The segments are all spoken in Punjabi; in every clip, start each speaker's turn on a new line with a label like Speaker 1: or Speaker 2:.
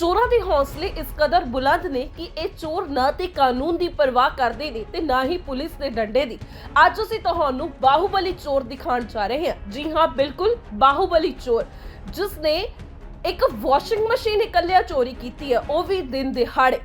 Speaker 1: ਚੋਰਾਂ ਦੇ ਹੌਸਲੇ ਇਸ ਕਦਰ ਬੁਲੰਦ ਨੇ ਕਿ ਇਹ ਚੋਰ ਨਾ ਤੇ ਕਾਨੂੰਨ ਦੀ ਪਰਵਾਹ ਕਰਦੇ ਨੇ ਤੇ ਨਾ ਹੀ ਪੁਲਿਸ ਦੇ ਡੰਡੇ ਦੀ। ਅੱਜ ਅਸੀਂ ਤੁਹਾਨੂੰ ਬਾਹੂਬਲੀ ਚੋਰ ਦਿਖਾਉਣ ਜਾ ਰਹੇ ਹਾਂ। ਜੀ ਹਾਂ, ਬਿਲਕੁਲ, ਬਾਹੂਬਲੀ ਚੋਰ। ਜਿਸ ਨੇ ਇੱਕ ਵਾਸ਼ਿੰਗ ਮਸ਼ੀਨ ਇਕੱਲਿਆ ਚੋਰੀ ਕੀਤੀ ਹੈ, ਉਹ ਵੀ ਦਿਨ ਦਿਹਾੜੇ।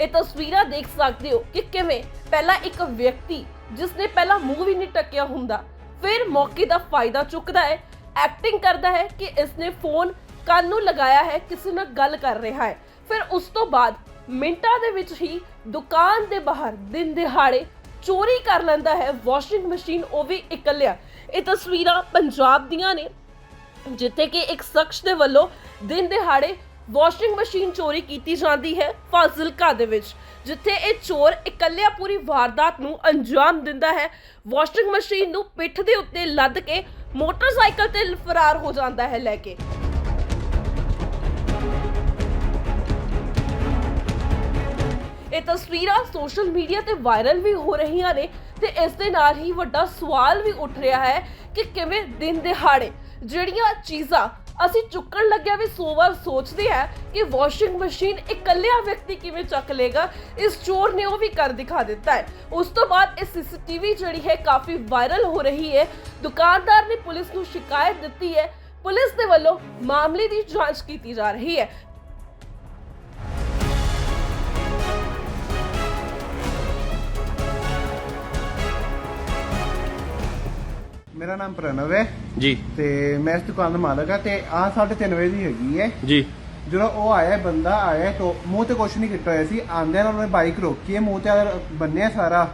Speaker 1: ਇਹ ਤਸਵੀਰਾਂ ਦੇਖ ਸਕਦੇ ਹੋ ਕਿ ਕਿਵੇਂ ਪਹਿਲਾਂ ਇੱਕ ਵਿਅਕਤੀ ਜਿਸ ਨੇ ਪਹਿਲਾਂ ਮੂੰਹ ਵੀ ਨਹੀਂ ਟੱਕਿਆ ਹੁੰਦਾ, ਫਿਰ ਮੌਕੇ ਦਾ ਫਾਇਦਾ ਚੁੱਕਦਾ ਹੈ ਐਕਟਿੰਗ ਕਰਦਾ ਹੈ ਕਿ ਇਸਨੇ ਫੋਨ ਕੰਨ ਨੂੰ ਲਗਾਇਆ ਹੈ, ਕਿਸੇ ਨਾਲ ਗੱਲ ਕਰ ਰਿਹਾ ਹੈ। ਫਿਰ ਉਸ ਤੋਂ ਬਾਅਦ ਮਿੰਟਾਂ ਦੇ ਵਿੱਚ ਹੀ ਦੁਕਾਨ ਦੇ ਬਾਹਰ ਦਿਨ ਦਿਹਾੜੇ ਚੋਰੀ ਕਰ ਲੈਂਦਾ ਹੈ ਵਾਸ਼ਿੰਗ ਮਸ਼ੀਨ ਉਹ ਵੀ ਇਕੱਲਿਆ। ਇਹ ਤਸਵੀਰਾਂ ਪੰਜਾਬ ਦੀਆਂ ਨੇ, ਜਿੱਥੇ ਕਿ ਇੱਕ ਸ਼ਖਸ ਦੇ ਵੱਲੋਂ ਦਿਨ ਦਿਹਾੜੇ ਵਾਸ਼ਿੰਗ ਮਸ਼ੀਨ ਚੋਰੀ ਕੀਤੀ ਜਾਂਦੀ ਹੈ ਫਾਜ਼ਿਲਕਾ ਦੇ ਵਿੱਚ, ਜਿੱਥੇ ਇਹ ਚੋਰ ਇਕੱਲਿਆ ਪੂਰੀ ਵਾਰਦਾਤ ਨੂੰ ਅੰਜਾਮ ਦਿੰਦਾ ਹੈ। ਵਾਸ਼ਿੰਗ ਮਸ਼ੀਨ ਨੂੰ ਪਿੱਠ ਦੇ ਉੱਤੇ ਲੱਦ ਕੇ ਮੋਟਰਸਾਈਕਲ ਤੇ ਫਰਾਰ ਹੋ ਜਾਂਦਾ ਹੈ ਲੈ ਕੇ। ਇਹ ਤਸਵੀਰਾਂ ਸੋਸ਼ਲ ਮੀਡੀਆ ਤੇ ਵਾਇਰਲ ਵੀ ਹੋ ਰਹੀਆਂ ਨੇ ਤੇ ਇਸ ਦੇ ਨਾਲ ਹੀ ਵੱਡਾ ਸਵਾਲ ਵੀ ਉੱਠ ਰਿਹਾ ਹੈ ਕਿ ਕਿਵੇਂ ਦਿਨ ਦਿਹਾੜੇ ਜਿਹੜੀਆਂ ਚੀਜ਼ਾਂ ਅਸੀਂ ਚੁੱਕਣ ਲੱਗਿਆ ਵੀ ਸੋ ਵਾਰ ਸੋਚਦੇ ਆ ਕਿ ਵਾਸ਼ਿੰਗ ਮਸ਼ੀਨ ਇਕੱਲਿਆ ਵਿਅਕਤੀ ਕਿਵੇਂ ਚੱਕ ਲੇਗਾ। ਇਸ ਚੋਰ ਨੇ ਉਹ ਵੀ ਕਰ ਦਿਖਾ ਦਿੱਤਾ ਹੈ। ਉਸ ਤੋਂ ਬਾਅਦ ਇਹ ਸੀਸੀਟੀਵੀ ਜਿਹੜੀ ਹੈ ਕਾਫੀ ਵਾਇਰਲ ਹੋ ਰਹੀ ਹੈ। ਦੁਕਾਨਦਾਰ ਨੇ ਪੁਲਿਸ ਨੂੰ ਸ਼ਿਕਾਇਤ ਦਿੱਤੀ ਹੈ। ਪੁਲਿਸ ਦੇ ਵੱਲੋਂ ਮਾਮਲੇ ਦੀ ਜਾਂਚ ਕੀਤੀ ਜਾ ਰਹੀ ਹੈ।
Speaker 2: ਮੇਰਾ ਨਾਮ ਪ੍ਰਣਵ ਹੈ।
Speaker 3: ਜੀ।
Speaker 2: ਤੇ ਮੈਂ ਇਸ ਦੁਕਾਨ ਦਾ ਮਾਲਕ ਆ ਤੇ ਆਹ 3:30 ਵਜੇ ਦੀ ਹੈਗੀ ਹੈ।
Speaker 3: ਜੀ।
Speaker 2: ਜਦੋਂ ਉਹ ਆਇਆ ਬੰਦਾ ਆਇਆ ਤੋ ਮੂੰਹ ਤੇ ਕੁਛ ਨਹੀਂ ਕੀਤਾ ਹੋਇਆ ਸੀ। ਆਂਦਿਆਂ ਨਾਲ ਉਹਨੇ ਬਾਈਕ ਰੋਕੀ ਹੈ ਮੂੰਹ ਤੇ ਬੰਨਿਆ ਸਾਰਾ।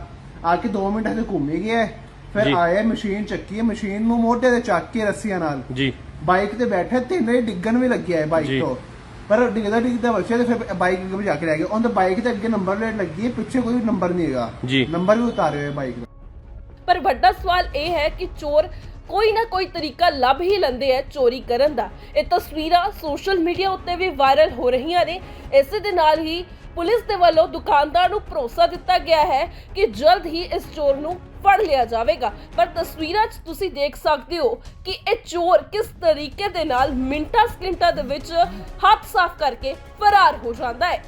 Speaker 2: ਆ ਕੇ 2 ਮਿੰਟ ਹਜੇ ਘੁੰਮ ਹੀ ਗਿਆ ਹੈ। ਫਿਰ
Speaker 3: ਜੀ।
Speaker 2: ਆਇਆ ਮਸ਼ੀਨ ਚੱਕੀ ਹੈ। ਮਸ਼ੀਨ ਨੂੰ ਮੋਢੇ ਤੇ ਚੱਕ ਕੇ ਰੱਸੀਆਂ ਨਾਲ।
Speaker 3: ਜੀ।
Speaker 2: ਬਾਈਕ ਤੇ ਬੈਠੇ ਤਿੰਨੇ ਡਿੱਗਣ ਵੀ ਲੱਗਿਆ ਹੈ ਬਾਈਕ
Speaker 3: ਜੀ।
Speaker 2: ਤੋਂ। ਪਰ ਡਿੱਗਦਾ ਡਿੱਗਦਾ ਬਚਿਆ ਤੇ ਫਿਰ ਬਾਈਕ ਅੱਗੇ ਭਜਾ ਕੇ ਲੈ ਗਿਆ। ਉਹਦੇ ਬਾਈਕ ਤੇ ਅੱਗੇ ਨੰਬਰ ਪਲੇਟ ਲੱਗੀ ਹੈ ਪਿੱਛੇ ਕੋਈ ਨੰਬਰ ਨਹੀਂ ਹੈਗਾ।
Speaker 3: ਜੀ।
Speaker 2: ਨੰਬਰ ਵੀ ਉਤਾਰੇ ਹੋਏ ਬਾਈਕ ਦਾ।
Speaker 1: ਪਰ ਵੱਡਾ ਸਵਾਲ ਇਹ ਹੈ ਕਿ ਚੋਰ ਕੋਈ ਨਾ ਕੋਈ ਤਰੀਕਾ ਲੱਭ ਹੀ ਲੈਂਦੇ ਆ ਚੋਰੀ ਕਰਨ ਦਾ। ਇਹ ਤਸਵੀਰਾਂ ਸੋਸ਼ਲ ਮੀਡੀਆ ਉੱਤੇ ਵੀ ਵਾਇਰਲ ਹੋ ਰਹੀਆਂ ਨੇ। ਇਸੇ ਦੇ ਨਾਲ ਹੀ ਪੁਲਿਸ ਦੇ ਵੱਲੋਂ ਦੁਕਾਨਦਾਰ ਨੂੰ ਭਰੋਸਾ ਦਿੱਤਾ ਗਿਆ ਹੈ ਕਿ ਜਲਦ ਹੀ ਇਸ ਚੋਰ ਨੂੰ ਫੜ ਲਿਆ ਜਾਵੇਗਾ। ਪਰ ਤਸਵੀਰਾਂ 'ਚ ਤੁਸੀਂ ਦੇਖ ਸਕਦੇ ਹੋ ਕਿ ਇਹ ਚੋਰ ਕਿਸ ਤਰੀਕੇ ਦੇ ਨਾਲ ਮਿੰਟਾਂ ਸਕਿੰਟਾਂ ਦੇ ਵਿੱਚ ਹੱਥ ਸਾਫ਼ ਕਰਕੇ ਫਰਾਰ ਹੋ ਜਾਂਦਾ ਹੈ।